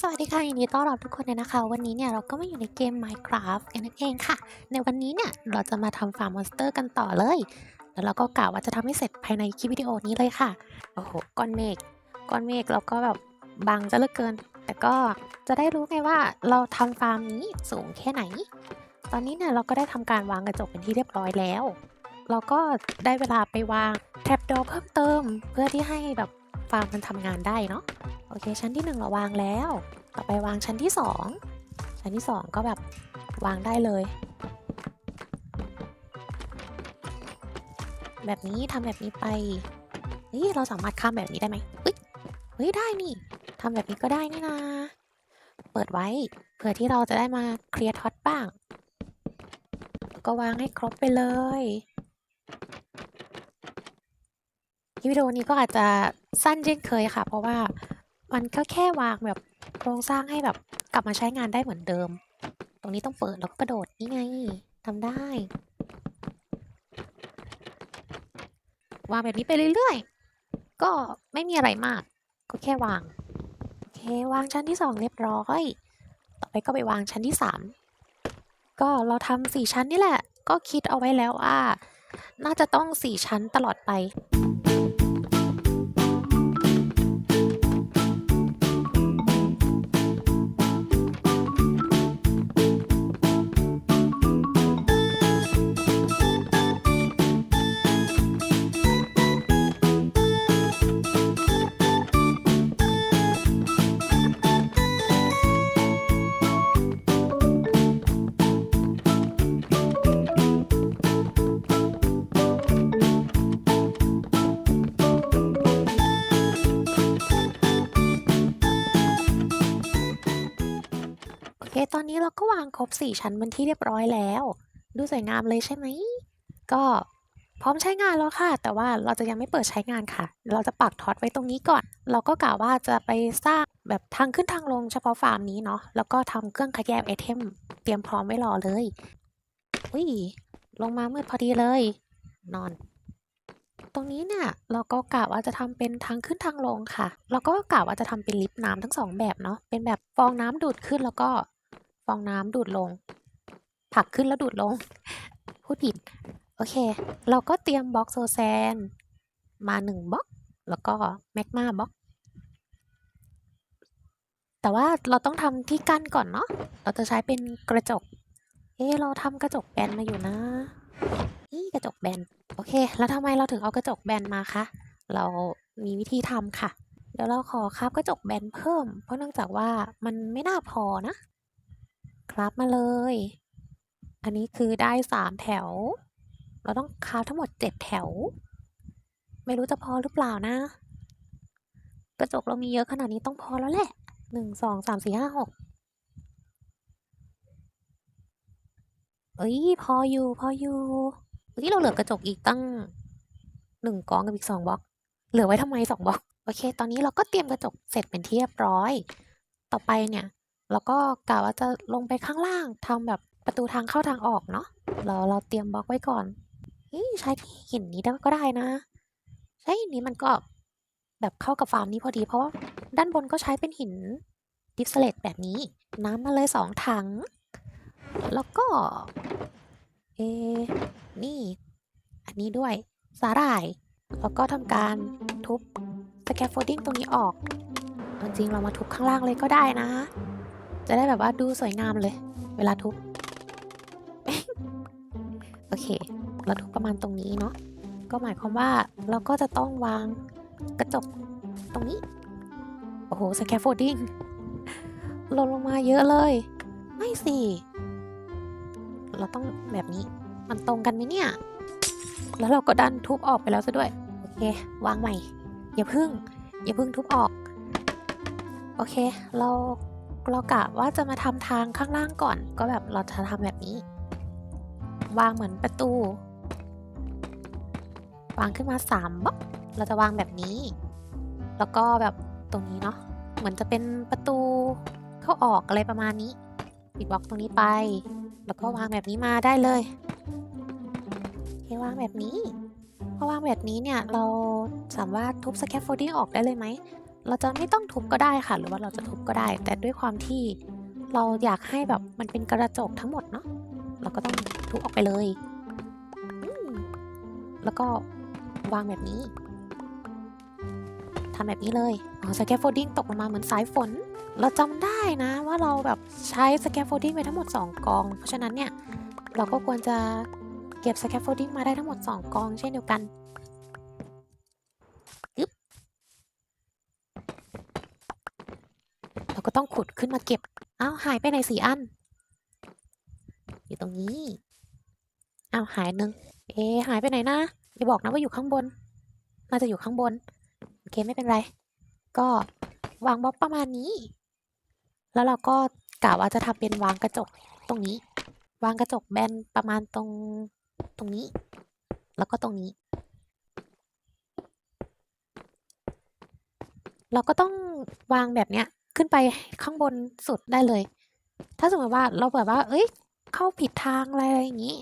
สวัสดีค่ะยินดีต้อนรับทุกคนเลยนะคะ วันนี้เนี่ยเราก็มาอยู่ในเกม Minecraft กันนั่นเองค่ะ ในวันนี้เนี่ยเราจะมาทำฟาร์มมอนสเตอร์กันต่อเลย แล้วเราก็กล่าวว่าจะทำให้เสร็จภายในคลิปวิดีโอนี้เลยค่ะ โอ้โหก้อนเมฆก้อนเมฆเราก็แบบบังจะเลือเกิน แต่ก็จะได้รู้ไงว่าเราทำฟาร์มนี้สูงแค่ไหน ตอนนี้เนี่ยเราก็ได้ทำการวางกระจกเป็นที่เรียบร้อยแล้ว เราก็ได้เวลาไปวางแท็บดอเพิ่มเติม เพื่อที่ให้แบบาร์มมันทำงานได้เนาะโอเค ชั้นที่หนึ่งเราวางแล้ว ต่อไปวางชั้นที่สองชั้นที่สองก็แบบวางได้เลย แบบนี้ทำแบบนี้ไปเฮ้ยเราสามารถข้ามแบบนี้ได้ไหมเฮ้ยเฮ้ยได้นี่ทำแบบนี้ก็ได้นี่นาเปิดไว้เผื่อที่เราจะได้มาเคลียร์ท็อตบ้าง ก็วางให้ครบไปเลย วิดีโอนี้ก็อาจจะสั้นเช่นเคยค่ะ เพราะว่ามันก็แค่วางแบบโครงสร้างให้แบบกลับมาใช้งานได้เหมือนเดิม ตรงนี้ต้องเปิดแล้วก็กระโดดนี่ไงทำได้ วางแบบนี้ไปเรื่อยๆ ก็ไม่มีอะไรมาก ก็แค่วาง โอเควางชั้นที่สองเรียบร้อย ต่อไปก็ไปวางชั้นที่สามก็เราทำสี่ชั้นนี่แหละ ก็คิดเอาไว้แล้วว่า น่าจะต้องสี่ชั้นตลอดไป ตอนนี้เราก็วางครบ 4 ชั้นเป็นที่เรียบร้อยแล้ว ดูสวยงามเลยใช่ไหม ก็พร้อมใช้งานแล้วค่ะ แต่ว่าเราจะยังไม่เปิดใช้งานค่ะ เราจะปักท็อตไว้ตรงนี้ก่อน เราก็กะว่าจะไปสร้างแบบทางขึ้นทางลงเฉพาะฟาร์มนี้เนาะ แล้วก็ทำเครื่องขยายไอเทมเตรียมพร้อมไว้รอเลย อุ้ย ลงมามืดพอดีเลย นอน ตรงนี้เนี่ยเราก็กะว่าจะทำเป็นทางขึ้นทางลงค่ะ เราก็กะว่าจะทำเป็นลิฟต์น้ำทั้งสองแบบเนาะ เป็นแบบฟองน้ำดูดขึ้นแล้วก็ ฟองน้ำดูดลงผลักขึ้นแล้วดูดลง พูดผิด โอเค เราก็เตรียมบล็อกโซแซน มาหนึ่งบล็อก แล้วก็แมกมาบล็อก แต่ว่าเราต้องทำที่กั้นก่อนเนาะ เราจะใช้เป็นกระจก เอ๊เราทำกระจกแบนมาอยู่นะนี่กระจกแบน โอเค แล้วทำไมเราถึงเอากระจกแบนมาคะ เรามีวิธีทำค่ะเดี๋ยวเราขอคาบกระจกแบนเพิ่ม เพราะเนื่องจากว่ามันไม่น่าพอนะ ครับมาเลย อันนี้คือได้สามแถว เราต้องคราฟทั้งหมดเจ็ดแถว ไม่รู้จะพอหรือเปล่านะ กระจกเรามีเยอะขนาดนี้ต้องพอแล้วแหละหนึ่งสองสามสี่ห้าหกเอ้ยพออยู่พออยู่เมื่อกี้เราเหลือกระจกอีกตั้งหนึ่งกองกับอีกสองบล็อก เหลือไว้ทำไมสองบล็อก โอเค ตอนนี้เราก็เตรียมกระจกเสร็จเป็นที่เรียบร้อย ต่อไปเนี่ย เราก็กะว่าจะลงไปข้างล่างทำแบบประตูทางเข้าทางออกเนาะเราเราเตรียมบล็อกไว้ก่อนใช้หินนี้ได้ก็ได้นะใช้หินนี้มันก็แบบเข้ากับฟาร์มนี้พอดี เพราะว่าด้านบนก็ใช้เป็นหินดิฟสเลตแบบนี้ น้ำมาเลยสองถัง แล้วก็ เอ นี่ อันนี้ด้วยสาหร่าย แล้วก็ทำการทุบสแกฟโฟดิ้งตรงนี้ออกจริงเรามาทุบข้างล่างเลยก็ได้นะ จะได้แบบว่าดูสวยงามเลย เวลาทุบ โอเค เราทุบประมาณตรงนี้เนาะ ก็หมายความว่าเราก็จะต้องวางกระจกตรงนี้ โอ้โหสแกฟโฟดิ้งลงลงมาเยอะเลย ไม่สิ เราต้องแบบนี้ มันตรงกันไหมเนี่ย แล้วเราก็ดันทุบออกไปแล้วซะด้วย โอเค วางใหม่ อย่าพึ่ง อย่าพึ่งทุบออก โอเค เรา เรากะว่าจะมาทำทางข้างล่างก่อน ก็แบบเราจะทำแบบนี้ วางเหมือนประตู วางขึ้นมาสามบล็อกเราจะวางแบบนี้ แล้วก็แบบตรงนี้เนาะเหมือนจะเป็นประตูเข้าออกอะไรประมาณนี้ ปิดบล็อกตรงนี้ไป แล้วก็วางแบบนี้มาได้เลยโอเควางแบบนี้พอวางแบบนี้เนี่ยเราสามารถทุบสแคฟโฟลดิ้งออกได้เลยไหม เราจะไม่ต้องทุบก็ได้ค่ะ หรือว่าเราจะทุบก็ได้ แต่ด้วยความที่เราอยากให้แบบมันเป็นกระจกทั้งหมดเนาะเราก็ต้องทุบออกไปเลย แล้วก็วางแบบนี้ทำแบบนี้เลยอ๋อสแกฟโฟดิ้งตกลงมาเหมือนสายฝน เราจำได้นะว่าเราแบบใช้สแกฟโฟดิ้งไปทั้งหมด 2 กอง เพราะฉะนั้นเนี่ย เราก็ควรจะเก็บสแกฟโฟดิ้งมาได้ทั้งหมด 2 กองเช่นเดียวกัน ต้องขุดขึ้นมาเก็บ เอ้าหายไปไหนสี่อัน อยู่ตรงนี้ เอ้าหายหนึ่งเอะหายไปไหนนะอย่าบอกนะว่าอยู่ข้างบน น่าจะอยู่ข้างบน โอเคไม่เป็นไร ก็วางบล็อกประมาณนี้ แล้วเราก็กะว่าจะทำเป็นวางกระจกตรงนี้ วางกระจกแบนประมาณตรงตรงนี้ แล้วก็ตรงนี้ เราก็ต้องวางแบบเนี้ย ขึ้นไปข้างบนสุดได้เลย ถ้าสมมติว่าเราแบบว่า เอ้ย เข้าผิดทางอะไรอย่างนี้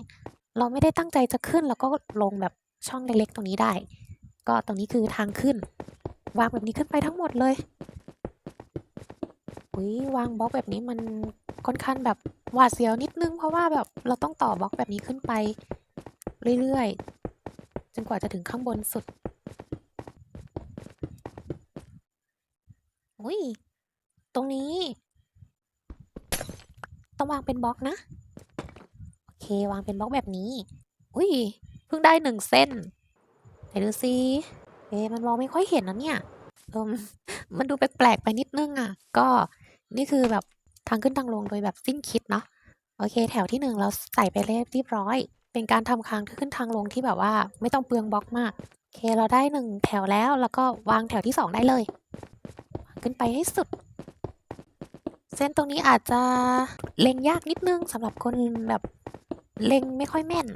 เราไม่ได้ตั้งใจจะขึ้นเราก็ลงแบบช่องเล็กๆตรงนี้ได้ ก็ตรงนี้คือทางขึ้น วางแบบนี้ขึ้นไปทั้งหมดเลยอุ้ยวางบล็อกแบบนี้มันค่อนข้างแบบหวาดเสียวนิดนึง เพราะว่าแบบเราต้องต่อบล็อกแบบนี้ขึ้นไปเรื่อยๆจนกว่าจะถึงข้างบนสุดอุ้ย ตรงนี้ ต้องวางเป็นบล็อกนะ โอเค วางเป็นบล็อกแบบนี้ อุ้ย เพิ่งได้หนึ่งเส้น ไหนดูซิเอ๊มันมองไม่ค่อยเห็นนะเนี่ยเอมมันดูแปลกๆไปนิดนึงอะ ก็นี่คือแบบทางขึ้นทางลงโดยแบบสิ้นคิดเนาะ โอเค แถวที่หนึ่งเราใส่ไปเรียบร้อย เป็นการทำคางขึ้นทางลงที่แบบว่า ไม่ต้องเปลืองบล็อกมาก โอเค เราได้หนึ่งแถวแล้ว แล้วก็วางแถวที่สองได้เลย ขึ้นไปให้สุด เส้นตรงนี้อาจจะเล็งยากนิดนึงสำหรับคนแบบเล็งไม่ค่อยแม่น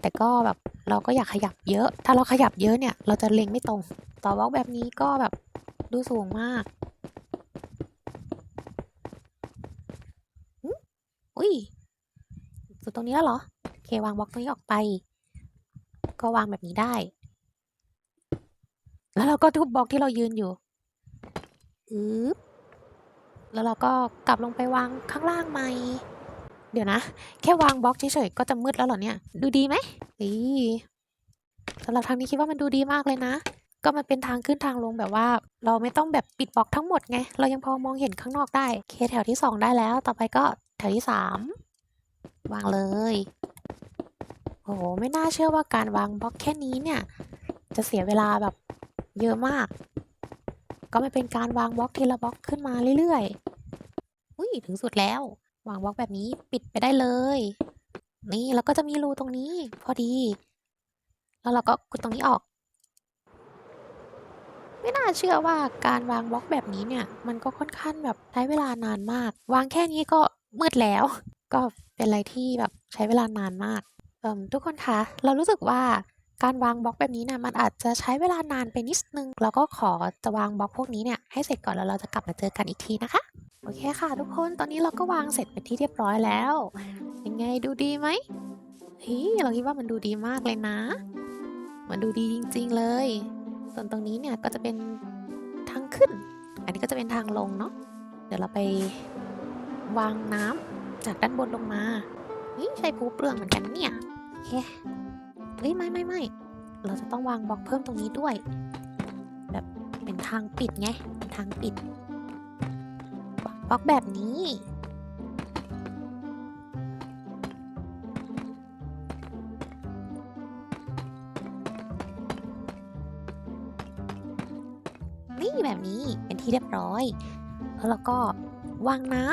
แต่ก็แบบเราก็อยากขยับเยอะ ถ้าเราขยับเยอะเนี่ย เราจะเล็งไม่ตรง ต่อบล็อกแบบนี้ก็แบบดูสูงมากอุ้ยสุดตรงนี้แล้วเหรอโอเควางบล็อกตรงนี้ออกไป ก็วางแบบนี้ได้ แล้วเราก็ทุบบล็อกที่เรายืนอยู่อึ๊บ แล้วเราก็กลับลงไปวางข้างล่างใหม่เดี๋ยวนะ แค่วางบล็อกเฉยๆก็จะมืดแล้วเหรอเนี่ย ดูดีไหมอีสำหรับทางนี้คิดว่ามันดูดีมากเลยนะ ก็มันเป็นทางขึ้นทางลงแบบว่า เราไม่ต้องแบบปิดบล็อกทั้งหมดไง เรายังพอมองเห็นข้างนอกได้เคแถวที่สองได้แล้ว ต่อไปก็แถวที่สามวางเลย โอ้โห ไม่น่าเชื่อว่าการวางบล็อกแค่นี้เนี่ย จะเสียเวลาแบบเยอะมาก ก็ไม่เป็นการวางบล็อกทีละบล็อกขึ้นมาเรื่อยๆ อุ้ยถึงสุดแล้ว วางบล็อกแบบนี้ปิดไปได้เลย นี่แล้วก็จะมีรูตรงนี้ พอดี แล้วเราก็กดตรงนี้ออก ไม่น่าเชื่อว่าการวางบล็อกแบบนี้เนี่ย มันก็ค่อนข้างแบบใช้เวลานานมาก วางแค่นี้ก็มืดแล้ว ก็เป็นอะไรที่แบบใช้เวลานานมากเอ่มทุกคนคะ เรารู้สึกว่า การวางบล็อกแบบนี้นี่ยมันอาจจะใช้เวลานานไปนิดนึงเราก็ขอจะวางบล็อกพวกนี้เนี่ยให้เสร็จก่อนแล้วเราจะกลับมาเจอกันอีกทีนะคะโอเคค่ะ ทุกคนตอนนี้เราก็วางเสร็จเป็นที่เรียบร้อยแล้ว ยังไงดูดีไหมเฮ้ยเราคิดว่ามันดูดีมากเลยนะ มันดูดีจริง ๆเลย ส่วนตรงนี้เนี่ยก็จะเป็นทางขึ้น อันนี้ก็จะเป็นทางลงเนาะเดี๋ยวเราไปวางน้ำจากด้านบนลงมานี่ใช้ภูเปลืองเหมือนกันเนี่ยโอเค เฮ้ยไม่ไม่ไม่เราจะต้องวางบล็อกเพิ่มตรงนี้ด้วย แบบเป็นทางปิดไงเป็นทางปิดบล็อกแบบนี้นี่แบบนี้เป็นที่เรียบร้อย แล้วเราก็วางน้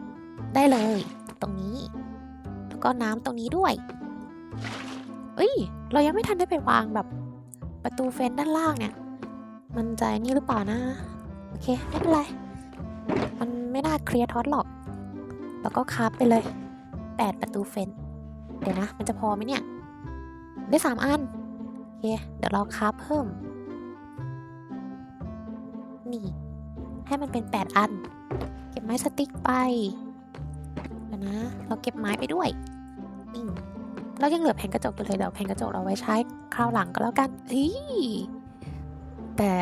ำได้เลย ตรงนี้ แล้วก็น้ำตรงนี้ด้วย เอ้ย เรายังไม่ทันได้ไปวางแบบประตูเฟนด้านล่างเนี่ย มันใจนี่หรือเปล่านะ โอเค ไม่เป็นไร มันไม่น่าเคลียร์ท็อตหรอก แล้วก็คาบไปเลยแปดประตูเฟน เดี๋ยวนะ มันจะพอไหมเนี่ย ได้สามอัน โอเค เดี๋ยวเราคาบเพิ่ม นี่ ให้มันเป็นแปดอัน เก็บไม้สติ๊กไป เดี๋ยวนะ เราเก็บไม้ไปด้วยนี่ เรายังเหลือแผ่นกระจกอยู่เลยเดี๋ยวแผ่นกระจกเราไว้ใช้คราวหลังก็แล้วกันเฮ้ยแต่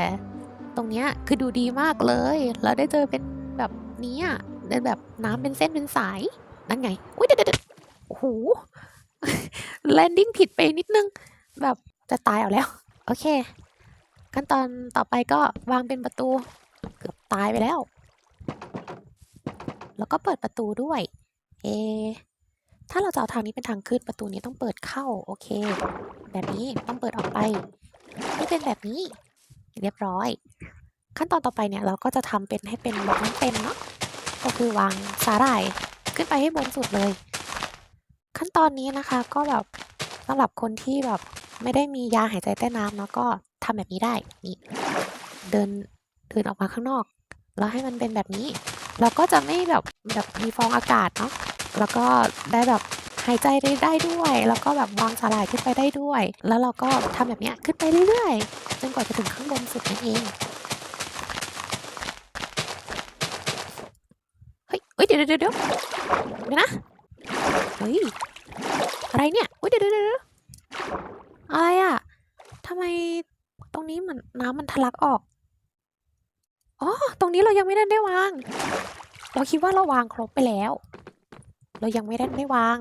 ตรงเนี้ยคือดูดีมากเลย เราได้เจอเป็นแบบนี้อะเป็นแบบน้ำเป็นเส้นเป็นสายนั่นไงอุ้ยเด็ดเด็ดโอ้โหแลนดิ้งผิดไปนิดนึง แบบจะตายเอาแล้ว โอเค ขั้นตอนต่อไปก็วางเป็นประตู เกือบตายไปแล้ว แล้วก็เปิดประตูด้วย เอ ถ้าเราจะเอาทางนี้เป็นทางขึ้นประตูนี้ต้องเปิดเข้าโอเค แบบนี้ต้องเปิดออกไปให้เป็นแบบนี้ เรียบร้อย ขั้นตอนต่อไปเนี่ยเราก็จะทำเป็นให้เป็นบล็อกน้ำเต็มเนาะก็คือวางสาหร่ายขึ้นไปให้บนสุดเลย ขั้นตอนนี้นะคะก็แบบสำหรับคนที่แบบไม่ได้มียาหายใจใต้น้ำเนาะก็ทำแบบนี้ได้นี่เดินเดินออกมาข้างนอก แล้วให้มันเป็นแบบนี้ เราก็จะไม่แบบแบบมีฟองอากาศเนาะ แล้วก็ได้แบบหายใจได้ได้ด้วย แล้วก็แบบวางสาหร่ายขึ้นไปได้ด้วย แล้วเราก็ทำแบบนี้ขึ้นไปเรื่อยๆ จนกว่าจะถึงข้างบนสุดนั่นเอง เฮ้ยเฮ้ยเดี๋ยวเดี๋ยวเดี๋ยวเดี๋ยนะ เฮ้ย อะไรเนี่ยเฮ้ยเดี๋ยวเดี๋ยวเดี๋ยวอะไรอะทำไมตรงนี้มือนน้ำมันทะลักออก อ๋อ ตรงนี้เรายังไม่ได้ได้วาง เราคิดว่าเราวางครบไปแล้ว เรายังไม่ได้ได้วาง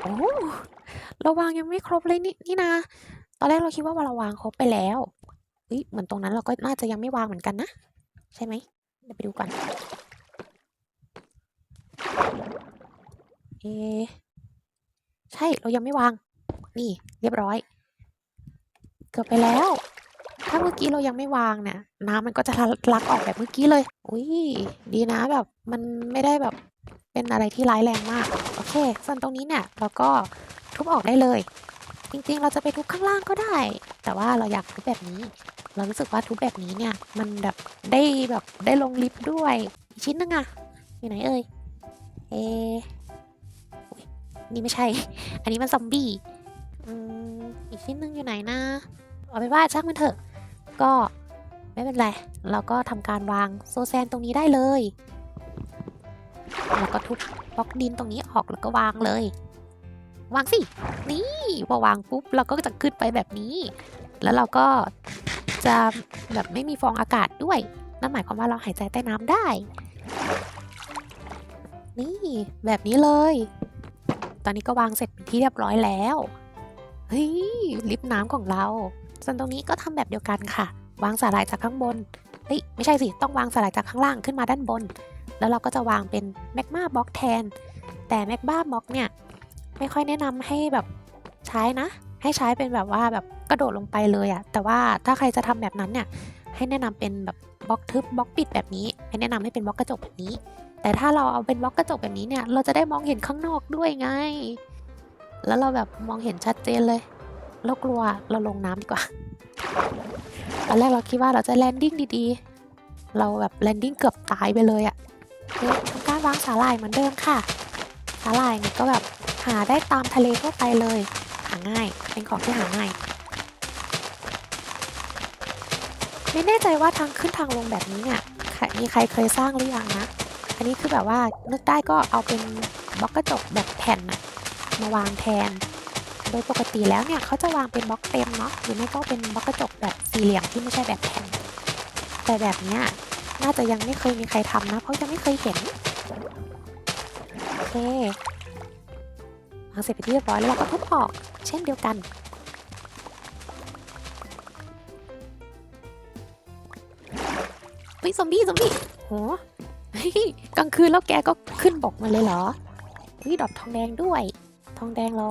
โอ้เราวางยังไม่ครบเลยนี่นี่นะ ตอนแรกเราคิดว่าเราวางครบไปแล้วเฮ้ยเหมือนตรงนั้นเราก็น่าจะยังไม่วางเหมือนกันนะ ใช่ไหมเดี๋ยวไปดูก่อนเอใช่เรายังไม่วาง นี่ เรียบร้อย เกือบไปแล้ว ถ้าเมื่อกี้เรายังไม่วางเนี่ย น้ำมันก็จะทะลักออกแบบเมื่อกี้เลย อุ้ยดีนะแบบมันไม่ได้แบบเป็นอะไรที่ร้ายแรงมาก โอเค ส่วนตรงนี้เนี่ยเราก็ทุบออกได้เลย จริงๆ เราจะไปทุบข้างล่างก็ได้ แต่ว่าเราอยากทุบแบบนี้ เรารู้สึกว่าทุบแบบนี้เนี่ย มันแบบได้แบบได้ลงลิฟต์ด้วยอีกชิ้นนึงอะอยู่ไหนเอ่ย เอนี่ไม่ใช่ อันนี้มันซอมบี้อืมอีกชิ้นนึงอยู่ไหนนะ เอาไปว่าช่างมันเถอะ ก็ไม่เป็นไร เราก็ทำการวางโซแซนตรงนี้ได้เลย แล้วก็ทุบบล็อกดินตรงนี้ออกแล้วก็วางเลย วางสิ นี่พอวางปุ๊บเราก็จะขึ้นไปแบบนี้ แล้วเราก็จะแบบไม่มีฟองอากาศด้วย นั่นหมายความว่าเราหายใจใต้น้ำได้ นี่แบบนี้เลย ตอนนี้ก็วางเสร็จเป็นที่เรียบร้อยแล้ว เฮ้ยลิฟต์น้ำของเรา ส่วนตรงนี้ก็ทำแบบเดียวกันค่ะ วางสาหร่ายจากข้างบน เฮ้ยไม่ใช่สิ ต้องวางสาหร่ายจากข้างล่างขึ้นมาด้านบน แล้วเราก็จะวางเป็นแมกมาบล็อกแทน แต่แมกมาบล็อกเนี่ยไม่ค่อยแนะนำให้แบบใช้นะ ให้ใช้เป็นแบบว่าแบบกระโดดลงไปเลยอะแต่ว่าถ้าใครจะทำแบบนั้นเนี่ยให้แนะนำเป็นแบบบล็อกทึบบล็อกปิดแบบนี้ ให้แนะนำให้เป็นบล็อกกระจกแบบนี้ แต่ถ้าเราเอาเป็นบล็อกกระจกแบบนี้เนี่ย เราจะได้มองเห็นข้างนอกด้วยไง แล้วเราแบบมองเห็นชัดเจนเลย เรากลัวเราลงน้ำดีกว่า ตอนแรกเราคิดว่าเราจะแลนดิ้งดีๆ เราแบบแลนดิ้งเกือบตายไปเลยอะโอเคทำการวางสาหร่ายเหมือนเดิมค่ะ สาหร่ายเนี่ยก็แบบหาได้ตามทะเลทั่วไปเลย หาง่าย เป็นของที่หาง่าย ไม่แน่ใจว่าทางขึ้นทางลงแบบนี้เนี่ยมีใครเคยสร้างหรือยังนะ อันนี้คือแบบว่านึกได้ก็เอาเป็นบล็อกกระจกแบบแผ่นอะมาวางแทน โดยปกติแล้วเนี่ยเขาจะวางเป็นบล็อกเต็มเนาะหรือไม่ก็เป็นบล็อกกระจกแบบสี่เหลี่ยมที่ไม่ใช่แบบแผ่นแต่แบบเนี้ยน่าจะยังไม่เคยมีใครทำนะ เพราะยังไม่เคยเห็นโอเควางเสร็จไปนที่เรียบร้อยแล้วเราก็ทุบออก เช่นเดียวกันเฮ้ยซอมบี้ซอมบี้โหเฮ้ยกลางคืนแล้วแกก็ขึ้นบกมาเลยเหรอเฮ้ยดอกทองแดงด้วย ทองแดงเรา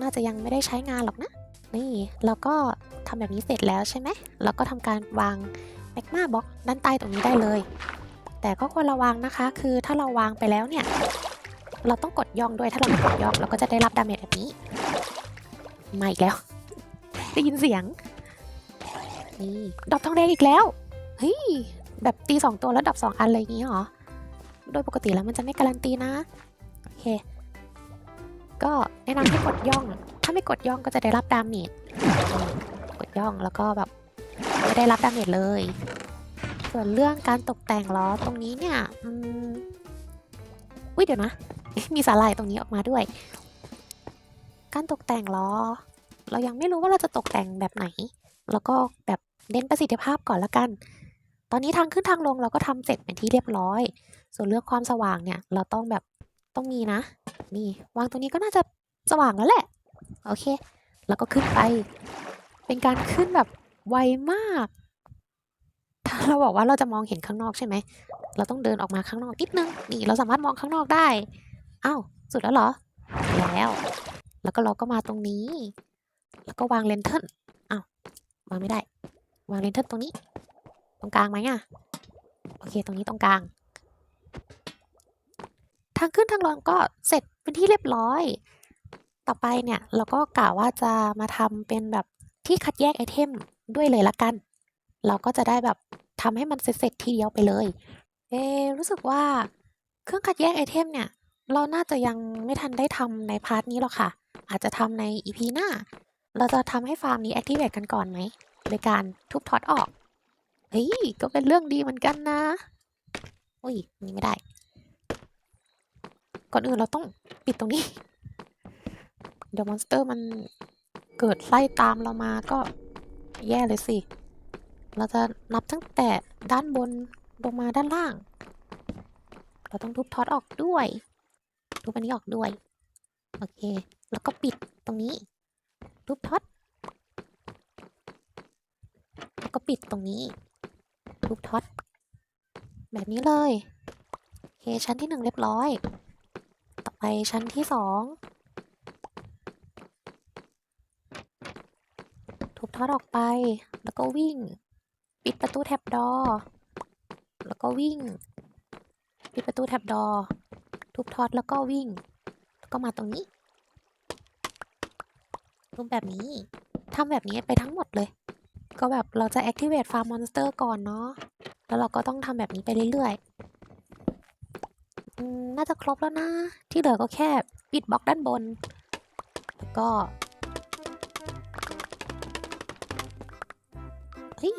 น่าจะยังไม่ได้ใช้งานหรอกนะ นี่เราก็ทำแบบนี้เสร็จแล้วใช่ไหมเราก็ทำการวางแมกมาบล็อกด้านใต้ตรงนี้ได้เลย แต่ก็ควรระวังนะคะ คือถ้าเราวางไปแล้วเนี่ย เราต้องกดย่องด้วยถ้าเราไม่กดย่องเราก็จะได้รับดาเมจแบบนี้มาอีกแล้ว ได้ยินเสียงนี่ดอกทองแดงอีกแล้วเฮ้ยแบบตีสองตัวแล้วดับสองอันเลยอย่างนี้เหรอ โดยปกติแล้วมันจะไม่การันตีนะ โอเค ก็แนะนำให้กดย่อง ถ้าไม่กดย่องก็จะได้รับดาเมจกดย่องแล้วก็แบบไม่ได้รับดาเมจเลย ส่วนเรื่องการตกแต่งล้อตรงนี้เนี่ยอืมอุ้ยเดี๋ยวนะ มีสาลายตรงนี้ออกมาด้วย การตกแต่งล้อ เรายังไม่รู้ว่าเราจะตกแต่งแบบไหน แล้วก็แบบเน้นประสิทธิภาพก่อนละกัน ตอนนี้ทางขึ้นทางลงเราก็ทำเสร็จเป็นที่เรียบร้อย ส่วนเรื่องความสว่างเนี่ย เราต้องแบบ ต้องมีนะ นี่วางตรงนี้ก็น่าจะสว่างแล้วแหละ โอเค แล้วก็ขึ้นไป เป็นการขึ้นแบบไวมาก ถ้าเราบอกว่าเราจะมองเห็นข้างนอกใช่ไหม เราต้องเดินออกมาข้างนอกนิดนึง นี่เราสามารถมองข้างนอกได้ อ้าว สุดแล้วเหรอ แล้ว แล้วก็เราก็มาตรงนี้ แล้วก็วางเลนเทิร์นอ้าว วางไม่ได้ วางเลนเทิร์นตรงนี้ ตรงกลางไหมอะโอเค ตรงนี้ตรงกลางางขึ้นทางลงก็เสร็จเป็นที่เรียบร้อย ต่อไปเนี่ยเราก็กะว่าจะมาทำเป็นแบบที่คัดแยกไอเทมด้วยเลยละกัน เราก็จะได้แบบทำให้มันเสร็จทีเดียวไปเลย เอรู้สึกว่าเครื่องคัดแยกไอเทมเนี่ย เราน่าจะยังไม่ทันได้ทำในพาร์ทนี้หรอกค่ะ อาจจะทำในอีพีหน้า เราจะทำให้ฟาร์มนี้ activate กันก่อนไหมโดยการทุบท็อตออก เฮ้ย ก็เป็นเรื่องดีเหมือนกันนะ อุ้ยนี่ไม่ได้ ก่อนอื่นเราต้องปิดตรงนี้ เดี๋ยวมอนสเตอร์มันเกิดไล่ตามเรามาก็แย่เลยสิ เราจะนับตั้งแต่ด้านบนลงมาด้านล่าง เราต้องทุบท็อตออกด้วย ทุบอันนี้ออกด้วย โอเค แล้วก็ปิดตรงนี้ ทุบท็อต แล้วก็ปิดตรงนี้ ทุบท็อต แบบนี้เลย โอเค ชั้นที่หนึ่งเรียบร้อย ไปชั้นที่สองทุบทอตออกไป แล้วก็วิ่ง ปิดประตูแท็บดอ แล้วก็วิ่ง ปิดประตูแท็บดอ ทุบทอตแล้วก็วิ่ง แล้วก็มาตรงนี้รูปแบบนี้ทำแบบนี้ไปทั้งหมดเลย ก็แบบเราจะ activate farm monster ก่อนเนาะ แล้วเราก็ต้องทำแบบนี้ไปเรื่อยๆ น่าจะครบแล้วนะ ที่เหลือก็แค่ปิดบล็อกด้านบน แล้วก็เฮ้ย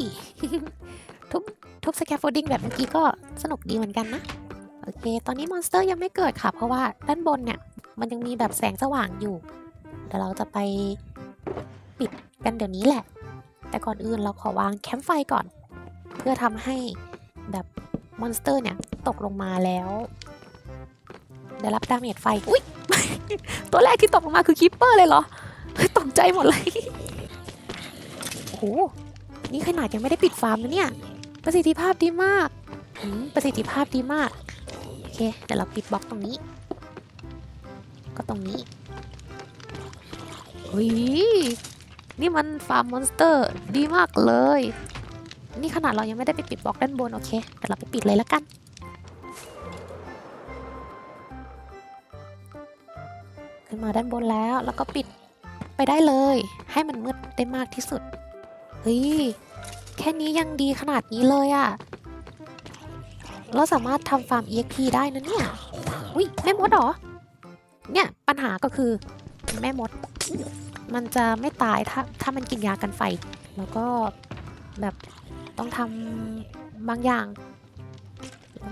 ทุบทุบสแคฟโฟดิ้งแบบเมื่อกี้ก็สนุกดีเหมือนกันนะ โอเค ตอนนี้มอนสเตอร์ยังไม่เกิดค่ะ เพราะว่าด้านบนเนี่ย มันยังมีแบบแสงสว่างอยู่เดี๋ยวเราจะไปปิดกันเดี๋ยวนี้แหละ แต่ก่อนอื่นเราขอวางแคมป์ไฟก่อน เพื่อทำให้แบบมอนสเตอร์เนี่ย ตกลงมาแล้ว ได้รับดาเมจไฟ อุ๊ยตัวแรกที่ตกลงมาคือคิปเปอร์เลยเหรอ ตกใจหมดเลย โอ้โห นี่ขนาดยังไม่ได้ปิดฟาร์มนะเนี่ย ประสิทธิภาพดีมาก ประสิทธิภาพดีมาก โอเค เดี๋ยวเราปิดบล็อกตรงนี้ ก็ตรงนี้เฮ้ยนี่มันฟาร์มมอนสเตอร์ดีมากเลย นี่ขนาดเรายังไม่ได้ไปปิดบล็อกด้านบน โอเค เดี๋ยวเราไปปิดเลยแล้วกัน ขึ้นมาด้านบนแล้ว แล้วก็ปิดไปได้เลย ให้มันมืดได้มากที่สุด เฮ้ย แค่นี้ยังดีขนาดนี้เลยอะเราสามารถทำฟาร์ม EXP ได้นะเนี่ย อุ้ยแม่มดเหรอ เนี่ยปัญหาก็คือแม่มด มันจะไม่ตายถ้าถ้ามันกินยากันไฟ แล้วก็แบบต้องทำบางอย่าง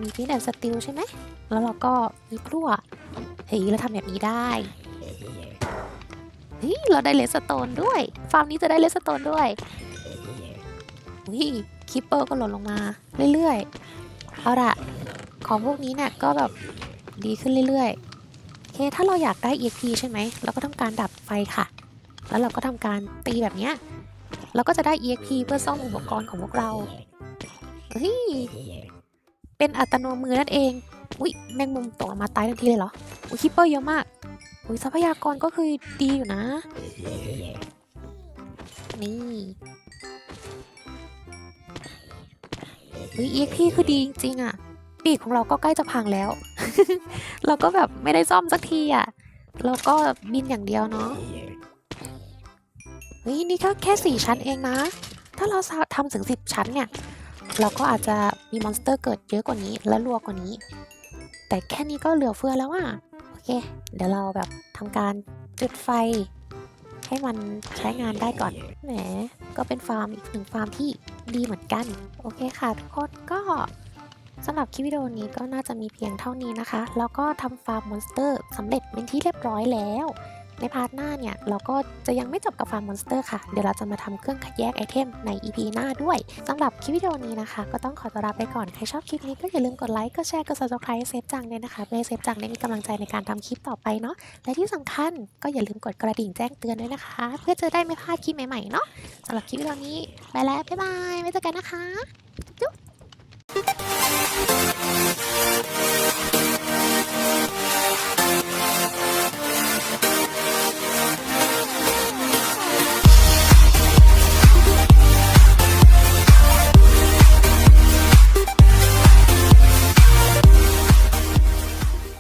มีฟินแอนสติลใช่ไหม แล้วเราก็มีพลั่วเฮ้ยเราทำแบบนี้ได้ เฮ้ยเราได้เลสโตนด้วย ฟาร์มนี้จะได้เลสโตนด้วยวิคิปเปอร์ก็หล่นลงมาเรื่อยๆ เอาละของพวกนี้เนี่ยก็แบบดีขึ้นเรื่อยๆโอเคถ้าเราอยากได้ EXP ใช่ไหม เราก็ทำการดับไฟค่ะ แล้วเราก็ทำการตีแบบเนี้ย เราก็จะได้ EXP เพื่อซ่อมอุปกรณ์ของพวกเรา เฮ้ย เป็นอัตโนมือนั่นเอง อุ้ยแมงมุมตกลงมาตายทันทีเลยเหรออุ้ยคิปเปอร์เยอะมาก อุ้ยทรัพยากรก็คือดีอยู่นะ นี่เฮ้ย EXP คือดีจริงๆอะปีกของเราก็ใกล้จะพังแล้ว เราก็แบบไม่ได้ซ่อมสักทีอะเราก็บินอย่างเดียวเนาะเฮ้ยนี่ก็แค่สี่ชั้นเองนะ ถ้าเราทำถึงสิบชั้นเนี่ย เราก็อาจจะมีมอนสเตอร์เกิดเยอะกว่านี้และรัวกว่านี้ แต่แค่นี้ก็เหลือเฟือแล้วอะ เค เดี๋ยวเราแบบทำการจุดไฟ ให้มันใช้งานได้ก่อน แหม ก็เป็นฟาร์มอีกหนึ่งฟาร์มที่ดีเหมือนกัน โอเคค่ะทุกคนก็สำหรับคลิปวิดีโอนี้ก็น่าจะมีเพียงเท่านี้นะคะ แล้วก็ทำฟาร์มมอนสเตอร์สำเร็จเป็นที่เรียบร้อยแล้ว ในพาร์ทหน้าเนี่ยเราก็จะยังไม่จบกับฟาร์มมอนสเตอร์ค่ะ เดี๋ยวเราจะมาทำเครื่องคัดแยกไอเทมใน EP หน้าด้วยสำหรับคลิปวิดีโอนี้นะคะ ก็ต้องขอตัวลาไปก่อน ใครชอบคลิปนี้ก็อย่าลืมกดไลค์กดแชร์กด subscribe เซฟจังด้วยนะคะเพื่อเซฟจังได้มีกำลังใจในการทำคลิปต่อไปเนาะและที่สำคัญก็อย่าลืมกดกระดิ่งแจ้งเตือนด้วยนะคะ เพื่อจะได้ไม่พลาดคลิปใหม่ๆเนาะสำหรับคลิปวิดีโอนี้ไปแล้วบ๊ายบายไว้เจอกันนะคะจุ๊บ